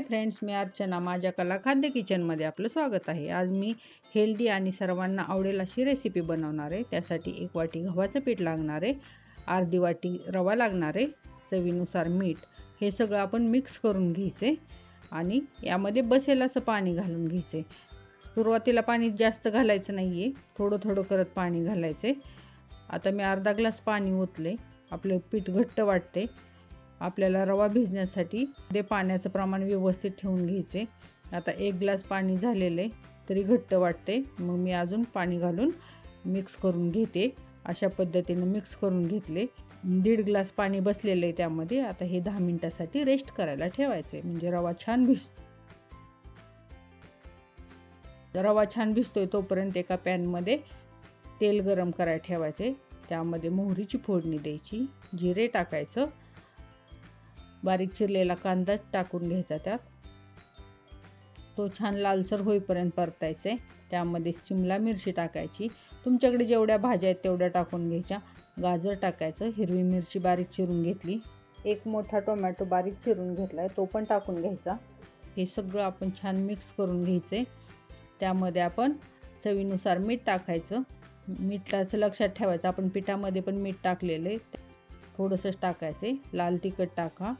Hi friends मी अर्चना. माझ्या कला खाद्य किचनमध्ये आपलं स्वागत आहे. आज मी हेल्दी आणि सर्वांना आवडेल अशी रेसिपी बनवणार आहे. त्यासाठी एक वाटी गव्हाचं पीठ लागणार आहे अर्धी वाटी रवा लागणार आहे चवीनुसार मीठ. हे सगळं आपण मिक्स करून घ्यायचे आणि यामध्ये बसेल असं पाणी घालून घ्यायचे. सुरुवातीला पाणी जास्त घालायचं नाही आहे थोडं थोडं करत पाणी घालायचे. आता मी अर्धा ग्लास पाणी ओतले. आपलं पीठ घट्ट वाटते. आपल्याला रवा भिजण्यासाठी ते पाण्याचं प्रमाण व्यवस्थित ठेवून घ्यायचे. आता एक ग्लास पाणी झालेले तरी घट्ट वाटते. मग मी अजून पाणी घालून मिक्स करून घेते. अशा पद्धतीनं मिक्स करून घेतले. दीड ग्लास पाणी बसलेलं आहे त्यामध्ये. आता हे दहा मिनटासाठी रेस्ट करायला ठेवायचे. म्हणजे रवा छान भिज रवा छान भिजतोय तोपर्यंत एका पॅनमध्ये तेल गरम करायला ठेवायचे. त्यामध्ये मोहरीची फोडणी द्यायची. जिरे टाकायचं. बारीक चिरलेला कांदा टाकून घ्यायचा त्यात. तो छान लालसर होईपर्यंत परतायचे. त्यामध्ये शिमला मिरची टाकायची. तुमच्याकडे जेवढ्या भाज्या आहेत तेवढ्या टाकून घ्यायच्या. गाजर टाकायचं हिरवी मिरची बारीक चिरून घेतली. एक मोठा टोमॅटो बारीक चिरून घेतला आहे तो पण टाकून घ्यायचा. हे सगळं आपण छान मिक्स करून घ्यायचे. त्यामध्ये आपण चवीनुसार मीठ टाकायचं. मीठाचं लक्षात ठेवायचं आपण पिठामध्ये पण मीठ टाकलेलं आहे. थोडंसंच आहे. लाल तिखट टाका.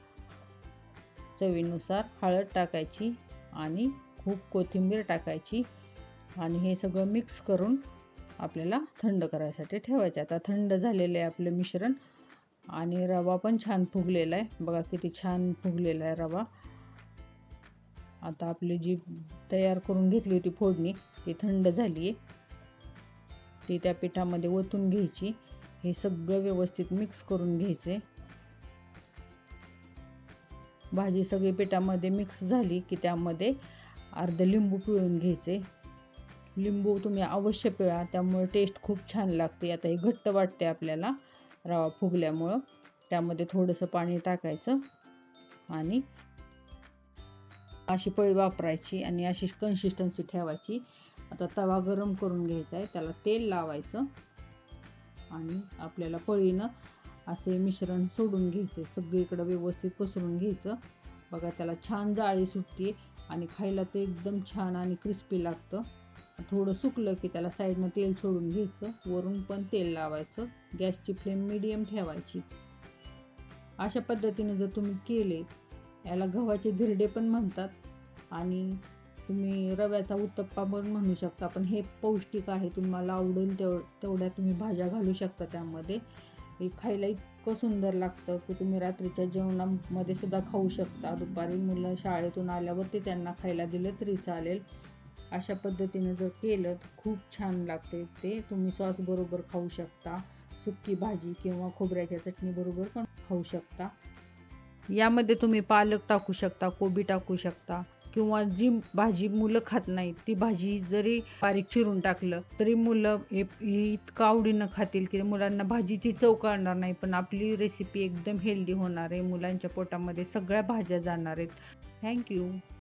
चवीनुसार हळद टाकायची आणि खूप कोथिंबीर टाकायची. आणि हे सगळं मिक्स करून आपल्याला थंड करायसाठी ठेवायचं आता थंड झालेलं आहे आपलं मिश्रण. आणि रवा पण छान फुगलेला आहे. बघा किती छान फुगलेला आहे रवा. आता आपली जी तयार करून घेतली होती फोडणी ती थंड झाली आहे. ती त्या पिठामध्ये ओतून घ्यायची. हे सगळं व्यवस्थित मिक्स करून घ्यायचे भाजी सगळी पिठामध्ये मिक्स झाली की त्यामध्ये अर्ध लिंबू पिळून घ्यायचे. लिंबू तुम्ही अवश्य पिळा त्यामुळे टेस्ट खूप छान लागते. आता हे घट्ट वाटते आपल्याला रवा फुगल्यामुळं. त्यामध्ये थोडंसं पाणी टाकायचं आणि अशी पळी वापरायची आणि अशी कन्सिस्टन्सी ठेवायची. आता तवा गरम करून घ्यायचा आहे त्याला तेल लावायचं आणि आपल्याला पळीनं असे मिश्रण सोडून घ्यायचे सगळीकडं व्यवस्थित पसरून घ्यायचं. बघा त्याला छान जाळी सुटते आणि खायला ते एकदम छान आणि क्रिस्पी लागतं. थोडं सुकलं की त्याला साईडनं तेल सोडून घ्यायचं. वरून पण तेल लावायचं. गॅसची फ्लेम मिडियम ठेवायची. अशा पद्धतीने जर तुम्ही केले याला गव्हाचे धिरडे पण म्हणतात. आणि तुम्ही रव्याचा उत्तप्पा पण म्हणू शकता. पण हे पौष्टिक आहे. तुम्हाला आवडेल तेव तेवढ्या तुम्ही भाज्या घालू शकता त्यामध्ये. हे खायला इतकं सुंदर लागतं की तुम्ही रात्रीच्या जेवणामध्ये सुद्धा खाऊ शकता. दुपारी मुलं शाळेतून आल्यावरती त्यांना खायला दिलं तरी चालेल. अशा पद्धतीने जर केलं तर खूप छान लागते. ते तुम्ही सॉसबरोबर खाऊ शकता. सुक्की भाजी किंवा खोबऱ्याच्या चटणीबरोबर पण खाऊ शकता. यामध्ये तुम्ही पालक टाकू शकता कोबी टाकू शकता. किंवा जी भाजी मुलं खात नाहीत ती भाजी जरी बारीक चिरून टाकलं तरी मुलं हे इतकं आवडीनं खातील की मुलांना भाजीची चव कळणार नाही. पण आपली रेसिपी एकदम हेल्दी होणार आहे. मुलांच्या पोटामध्ये सगळ्या भाज्या जाणार आहेत. थँक्यू